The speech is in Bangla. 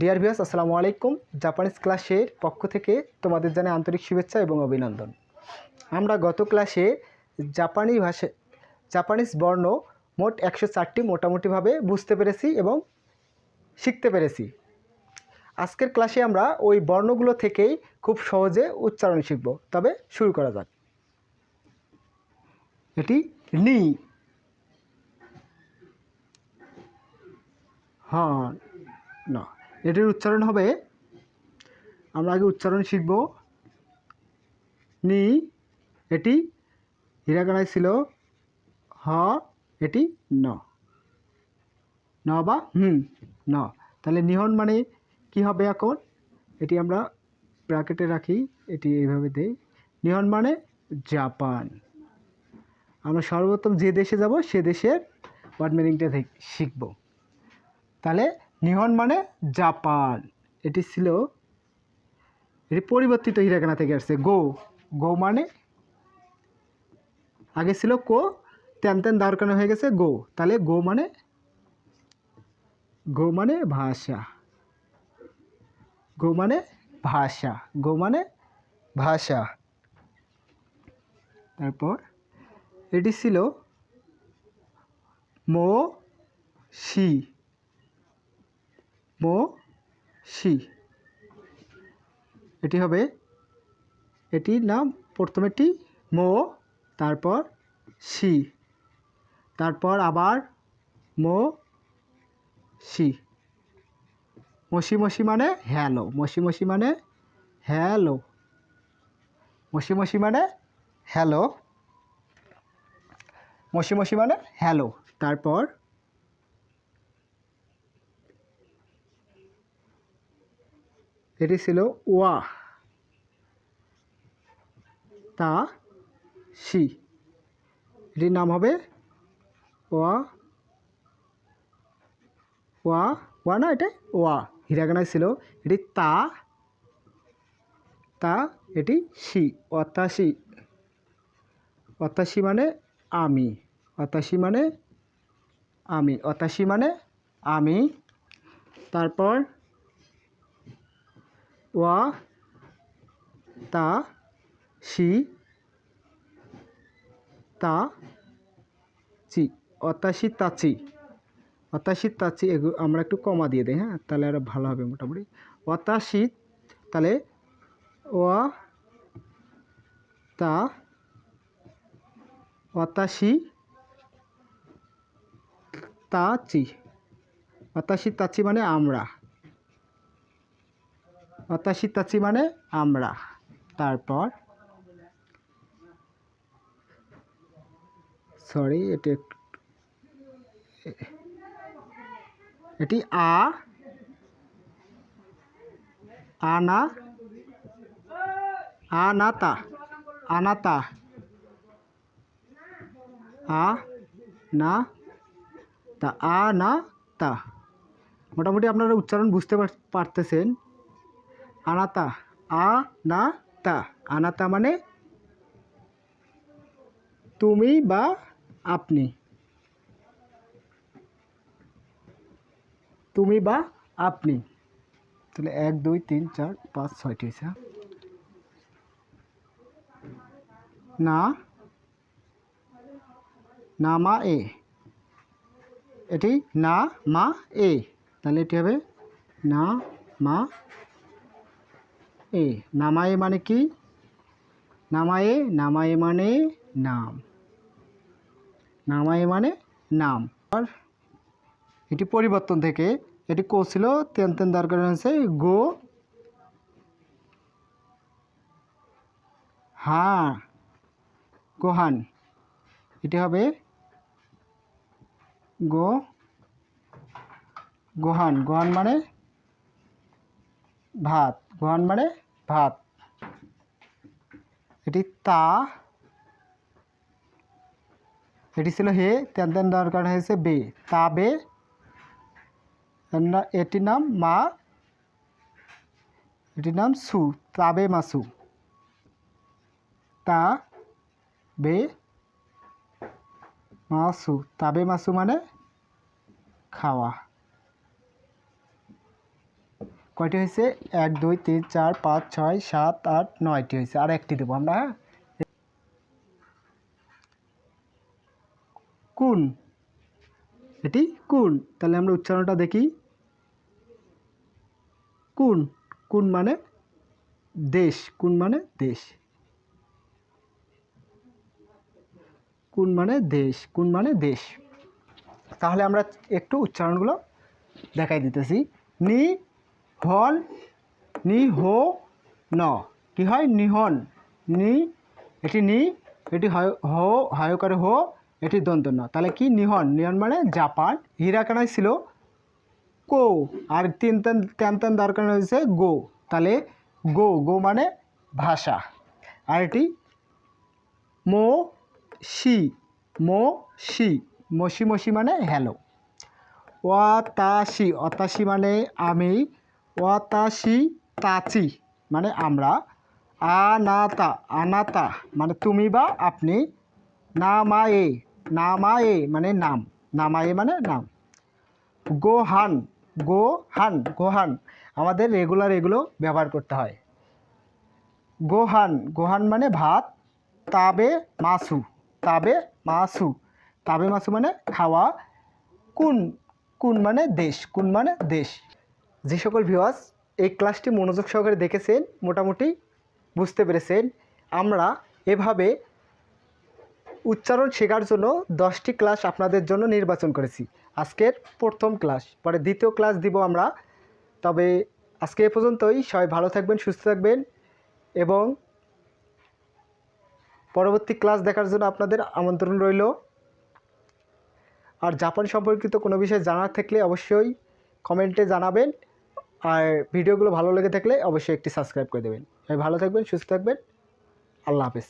ডিয়ার ভিউয়ার্স আসসালামু আলাইকুম। জাপানিজ ক্লাসের পক্ষ থেকে তোমাদের জানাই আন্তরিক শুভেচ্ছা এবং অভিনন্দন। আমরা গত ক্লাসে জাপানি ভাষা জাপানিজ বর্ণ মোট একশো চারটি মোটামুটিভাবে বুঝতে পেরেছি এবং শিখতে পেরেছি। আজকের ক্লাসে আমরা ওই বর্ণগুলো থেকেই খুব সহজে উচ্চারণ শিখব। তবে শুরু করা যাক। এটি নি। হ্যাঁ না। এটির উচ্চারণ হবে, আমরা আগে উচ্চারণ শিখব। নি, এটি হিরাগানায় ছিল, হ, এটি ন। ন বা হুম, ন। তাহলে নিহন মানে কি হবে এখন? এটি আমরা ব্র্যাকেটে রাখি, এটি এইভাবে দেই। নিহন মানে জাপান। আমরা সর্বপ্রথম যে দেশে যাব, সে দেশের ওয়ার্ড মিনিংটা শিখব। তাহলে নিহন মানে জাপান। এটি ছিল, এটি পরিবর্তিত হিরাকানা থেকে আসছে। গো গো মানে? আগে ছিল কো, তেন তেন দরকার হয়ে গেছে? গো। তাহলে গো মানে? গো মানে ভাষা। গো মানে ভাষা। গো মানে ভাষা। তারপর, এটি ছিল মো, শি। Md, she. এটি হবে এটির নাম প্রথমেটি মো, তারপর শি। তারপর আবার মো, শি। মসি মসি মানে হ্যালো। মসি মসি মানে হ্যালো। মসি মসি মানে হ্যালো। মসি মসি মানে হ্যালো। তারপর এটি ছিল ওয়া। তা সি এটির নাম হবে ওয়া। ওয়া ওয়া না, এটা ওয়া। হিরাগানায় ছিল, এটি তা। তা, এটি সি অতাশি অতাশি মানে আমি। অতাশি মানে আমি। অতাশি মানে আমি। তারপর ওয়া, তা সি তা, চি, অতাশি, তাচি। অতাশি, তাচি এগুলো আমরা একটু কমা দিয়ে দিই হ্যাঁ? তাহলে আরও ভালো হবে মোটামুটি। অতাশি, তাহলে ওয়া, তা, অতাশি, তাচি। অতাশি, তাচি মানে আমরা। অতাশি তাচি মানে আমরা। তারপর সরি এটি এটি আ, আনা, আনাতা আনাতা, আ, না, তা আ না তা মোটামুটি আপনারা উচ্চারণ বুঝতে পার- পারতেছেন। আনাতা, আ না তা। আনাতা মানে তুমি বা আপনি। তুমি বা আপনি। তাহলে এক, দুই, তিন, চার, পাঁচ, ছয়টি হয়েছে। হ্যাঁ? না। না মা এ। এটি না মা এ। তাহলে এটি হবে না মা এ, নামায়ে মানে কি? নামায়ে নামায়ে মানে নাম। নামায়ে মানে নাম। আর এটি পরিবর্তন থেকে, এটি কো ছিল, তেন তেন দরকার হয়েছে, গো। হ্যাঁ গোহান। এটি হবে গো, গোহান। গোহান মানে ভাত। গোহান মানে ভাত এটি তা। এটি ছিল হে, তেন তেন দরকার হয়েছে বে। তা বে। এটির নাম মা। এটির নাম সু। তাবে মাসু তা বে মাসু তাবে মাসু মানে খাওয়া। কয়টি হয়েছে? এক, দুই, তিন, চার, পাঁচ, ছয়, সাত, আট, নয়টি হয়েছে। আর একটি দেবো আমরা। হ্যাঁ কোন? এটি কোন? তাহলে আমরা উচ্চারণটা দেখি। কোন? কোন মানে দেশ। কোন মানে দেশ। কোন মানে দেশ। কোন মানে দেশ। তাহলে আমরা একটু উচ্চারণগুলো দেখাই দিতেছি। নি হন নি হো ন কি হয়? নিহন। নি, এটি নি, এটি হো, হায়কারে হো, এটি দন্ত ন তাহলে কি? নিহন। নিহন মানে জাপান। হিরাকানায় ছিল কো আর তিন তেন তেন তেন দরকার হয়েছে? গো। তাহলে গো গো মানে ভাষা। আর এটি মো শি মো শি মসি মসি মানে হ্যালো ওয়াতাশি অতাশি মানে আমি ওয়াতাশি তাচি মানে আমরা। আনাতা আনাতা মানে তুমি বা আপনি। নামায়ে নামায়ে মানে নাম। নামায়ে মানে নাম। গোহান গোহান গোহান। আমাদের রেগুলার এগুলো ব্যবহার করতে হয়। গোহান গোহান মানে ভাত, তাবে মাসু তাবে মাসু। তাবে মাসু মানে খাওয়া। কোন কোন মানে দেশ, কোন মানে দেশ। যে সকল ভিউয়ার্স এই ক্লাসটি মনোযোগ সহকারে দেখেছেন, মোটামুটি বুঝতে পেরেছেন, আমরা এভাবে উচ্চারণ শেখার জন্য দশটি ক্লাস আপনাদের জন্য নির্বাচন করেছি। আজকের প্রথম ক্লাস পরে দ্বিতীয় ক্লাস দিব আমরা। তবে আজকে এ পর্যন্তই, সবাই ভালো থাকবেন, সুস্থ থাকবেন এবং পরবর্তী ক্লাস দেখার জন্য আপনাদের আমন্ত্রণ রইল। আর জাপান সম্পর্কিত কোনো বিষয় জানার থাকলে অবশ্যই কমেন্টে জানাবেন। আর ভিডিওগুলো ভালো লেগে থাকলে অবশ্যই একটি সাবস্ক্রাইব করে দেবেন। ভালো থাকবেন, সুস্থ থাকবেন। আল্লাহ হাফেজ।